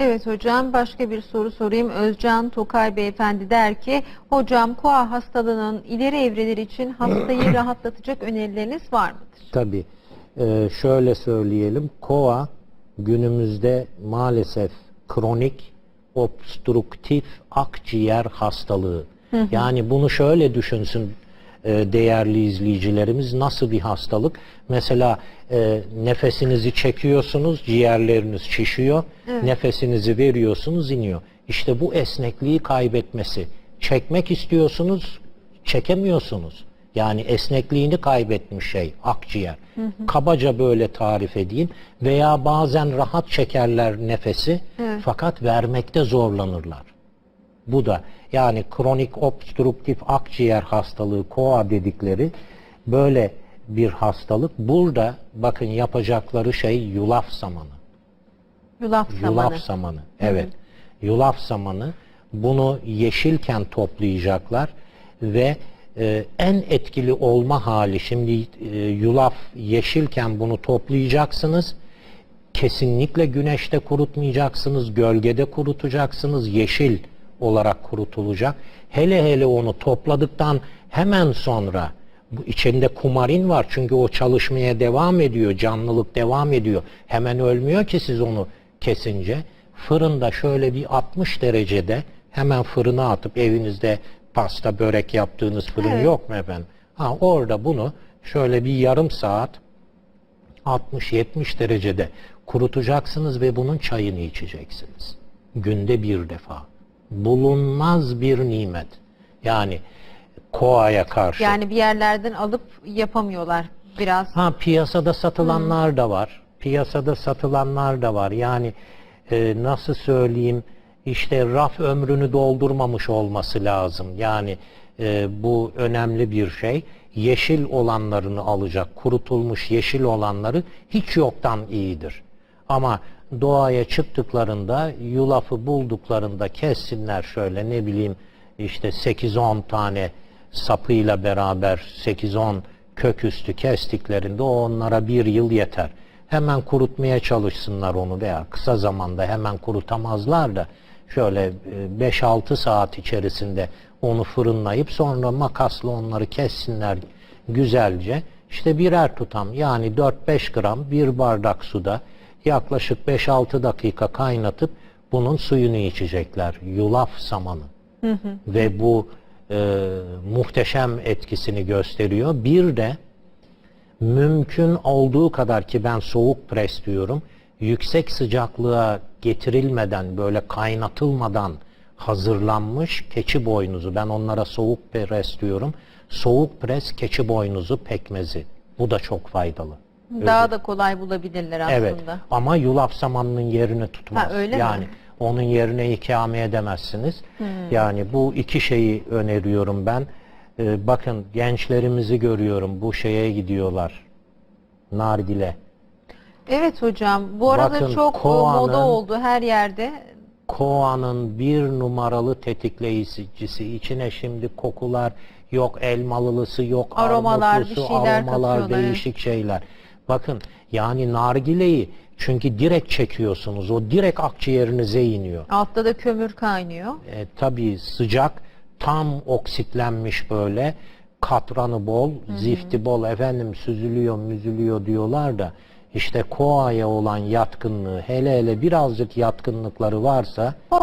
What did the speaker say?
Evet hocam başka bir soru sorayım. Özcan Tokay Beyefendi der ki hocam koa hastalığının ileri evreleri için hastayı rahatlatacak önerileriniz var mıdır? Tabii. Ee, şöyle söyleyelim. KOA günümüzde maalesef kronik obstruktif akciğer hastalığı. Yani bunu şöyle düşünsün e, değerli izleyicilerimiz nasıl bir hastalık? Mesela e, nefesinizi çekiyorsunuz, ciğerleriniz şişiyor. Nefesinizi veriyorsunuz, iniyor. İşte bu esnekliği kaybetmesi. Çekmek istiyorsunuz, çekemiyorsunuz. Yani esnekliğini kaybetmiş şey akciğer. Kabaca böyle tarif edeyim. Veya bazen rahat çekerler nefesi fakat vermekte zorlanırlar. Bu da yani kronik obstruktif akciğer hastalığı KOA dedikleri böyle bir hastalık. Burada bakın yapacakları şey yulaf samanı. Yulaf zamanı. Yulaf samanı. Evet. Yulaf samanı. Bunu yeşilken toplayacaklar ve e, en etkili olma hali şimdi e, yulaf yeşilken bunu toplayacaksınız. Kesinlikle güneşte kurutmayacaksınız, gölgede kurutacaksınız, yeşil olarak kurutulacak. Hele hele onu topladıktan hemen sonra bu içinde kumarin var çünkü o çalışmaya devam ediyor, canlılık devam ediyor. Hemen ölmüyor ki siz onu kesince. Fırında şöyle bir 60 derecede hemen fırına atıp evinizde pasta börek yaptığınız fırın Evet. yok mu efendim? Ha orada bunu şöyle bir yarım saat 60-70 derecede kurutacaksınız ve bunun çayını içeceksiniz. Günde bir defa. Bulunmaz bir nimet. Yani koaya karşı. Yani bir yerlerden alıp yapamıyorlar biraz. Ha piyasada satılanlar da var. Piyasada satılanlar da var. Yani e, nasıl söyleyeyim işte raf ömrünü doldurmamış olması lazım. Yani e, bu önemli bir şey. Yeşil olanlarını alacak. Kurutulmuş yeşil olanları hiç yoktan iyidir. Ama doğaya çıktıklarında yulafı bulduklarında kessinler şöyle ne bileyim işte 8-10 tane sapıyla beraber 8-10 kök üstü kestiklerinde o onlara bir yıl yeter. Hemen kurutmaya çalışsınlar onu veya kısa zamanda hemen kurutamazlar da şöyle e, 5-6 saat içerisinde onu fırınlayıp sonra makasla onları kessinler güzelce. İşte birer tutam yani 4-5 gram bir bardak suda yaklaşık 5-6 dakika kaynatıp bunun suyunu içecekler. Yulaf samanı. Ve bu e, muhteşem etkisini gösteriyor. Bir de mümkün olduğu kadar ki ben soğuk pres diyorum. Yüksek sıcaklığa getirilmeden böyle kaynatılmadan hazırlanmış keçi boynuzu. Ben onlara soğuk pres diyorum. Soğuk pres keçi boynuzu pekmezi. Bu da çok faydalı. Daha da kolay bulabilirler aslında. Evet ama yulaf samanının yerini tutmaz. Ha, öyle mi? yani onun yerine ikame edemezsiniz. Yani bu iki şeyi öneriyorum ben. Ee, bakın gençlerimizi görüyorum bu şeye gidiyorlar. Nargile. Evet hocam bu arada Bakın, çok e, koanın- moda oldu her yerde. Koa'nın bir numaralı tetikleyicisi. İçine şimdi kokular yok elmalılısı yok Aromalar, armutlusu, bir şeyler aromalar değişik şeyler. Bakın yani nargileyi çünkü direkt çekiyorsunuz. O direkt akciğerinize iniyor. Altta da kömür kaynıyor. E, tabii sıcak, tam oksitlenmiş böyle, katranı bol, zifti bol, efendim süzülüyor, müzülüyor diyorlar da işte koaya olan yatkınlığı, hele hele birazcık yatkınlıkları varsa